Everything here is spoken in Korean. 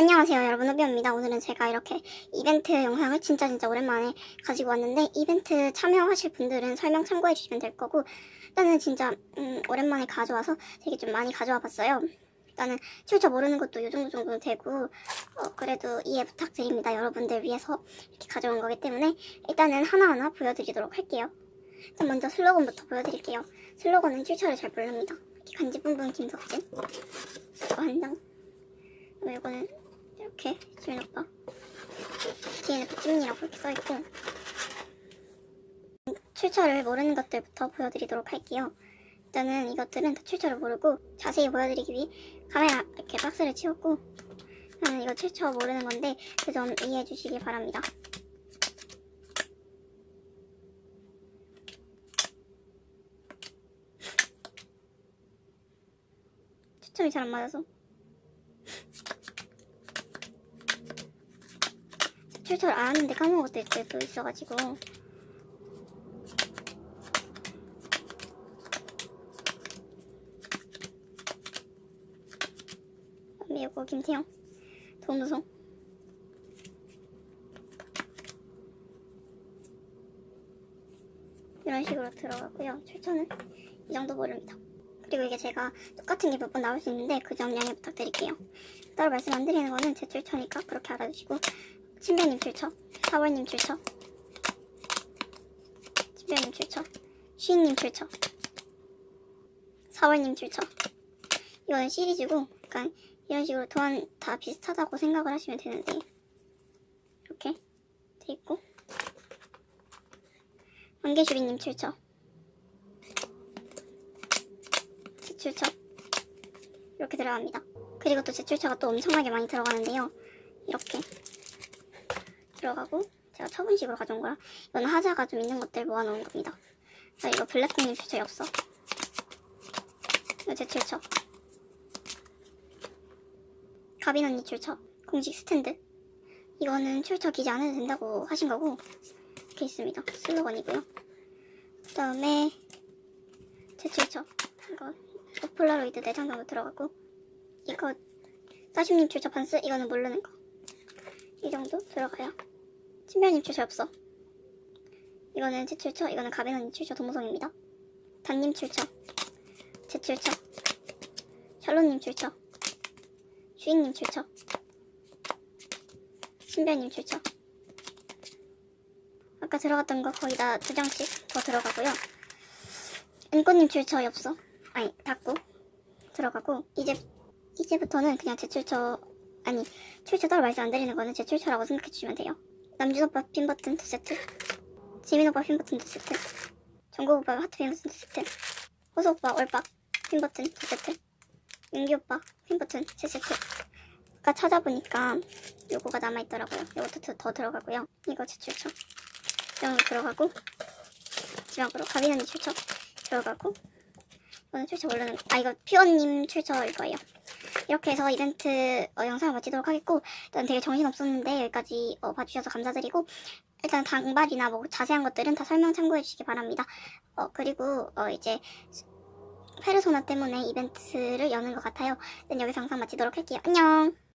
안녕하세요 여러분. 오비입니다. 오늘은 제가 이렇게 이벤트 영상을 진짜 진짜 오랜만에 가지고 왔는데 이벤트 참여하실 분들은 설명 참고해 주시면 될 거고 일단은 진짜 음, 오랜만에 가져와서 되게 좀 많이 가져와 봤어요. 일단은 출처 모르는 것도 요 정도 정도는 되고 어, 그래도 이해 부탁드립니다 여러분들 위해서 이렇게 가져온 거기 때문에. 일단은 하나하나 보여드리도록 할게요. 일단 먼저 슬로건부터 보여드릴게요. 슬로건은 출처를 잘 모릅니다. 이렇게 간지 뿡뿡 김석진. 한장. 그리고 이거는 이렇게 오빠 뒤에는 백지민이라고 이렇게 써있고. 출처를 모르는 것들부터 보여드리도록 할게요. 일단은 이것들은 다 출처를 모르고 자세히 보여드리기 위해 카메라 이렇게 박스를 치웠고 저는 이거 출처 모르는 건데 그 점 이해해 주시기 바랍니다. 초점이 잘 안 맞아서 출처를 알았는데 까먹었을 때도 있어가지고. 미역국 김태형? 동무송 이런 식으로 들어가고요. 출처는 이 정도 모릅니다. 그리고 이게 제가 똑같은 게 몇 번 나올 수 있는데 그 점 양해 부탁드릴게요. 따로 말씀 안 드리는 거는 제 출처니까 그렇게 알아주시고 친배님 출처, 사월님 출처, 친배님 출처, 쉬인님 출처, 사월님 출처. 이거는 시리즈고, 약간 이런 식으로 도안 다 비슷하다고 생각을 하시면 되는데 이렇게 돼 있고. 만개주리님 출처, 제 출처? 이렇게 들어갑니다. 그리고 또 제 출처가 또 엄청나게 많이 들어가는데요. 이렇게 들어가고 제가 처분식으로 가져온 거라 이건 하자가 좀 있는 것들 모아놓은 겁니다. 자, 이거 블랙콩님 출처에 없어. 이거 제 출처. 가빈 언니 출처. 공식 스탠드. 이거는 출처 기재 안 해도 된다고 하신 거고 이렇게 있습니다. 슬로건이고요. 그 다음에 제 출처. 이거 폴라로이드 4장 정도 들어가고 이거 따심님 출처 반스 이거는 모르는 거. 이 정도 들어가요. 친별님 출처 없어. 이거는 제 출처, 이거는 가빈언니 출처 도무성입니다. 단님 출처, 제 출처, 샬롯님 출처, 주인님 출처, 신별님 출처. 아까 들어갔던 거 거의 다 두 장씩 더 들어가고요. 은꽃님 출처 없어. 아니, 닫고 들어가고 이제 이제부터는 그냥 제 출처 아니 출처 따로 말씀 안 드리는 거는 제 출처라고 생각해 주시면 돼요. 남준 오빠 핀 버튼 두 세트, 지민 오빠 핀 버튼 두 세트, 정국 오빠 하트 핀 버튼 두 세트, 호수 오빠 올박 핀 버튼 두 세트, 윤기 오빠 핀 버튼 세 세트. 아까 찾아보니까 요거가 남아 있더라고요. 요것도 더, 더 들어가고요. 이거 제 출처. 이런 거 들어가고 마지막으로 가빈 언니 출처 들어가고 이거는 출처 모르는 거. 아 이거 퓨어님 출처일 거예요. 이렇게 해서 이벤트 어, 영상을 마치도록 하겠고 일단 되게 정신없었는데 여기까지 어, 봐주셔서 감사드리고 일단 당발이나 뭐 자세한 것들은 다 설명 참고해 주시기 바랍니다. 어, 그리고 어, 이제 페르소나 때문에 이벤트를 여는 것 같아요. 일단 여기서 영상 마치도록 할게요. 안녕!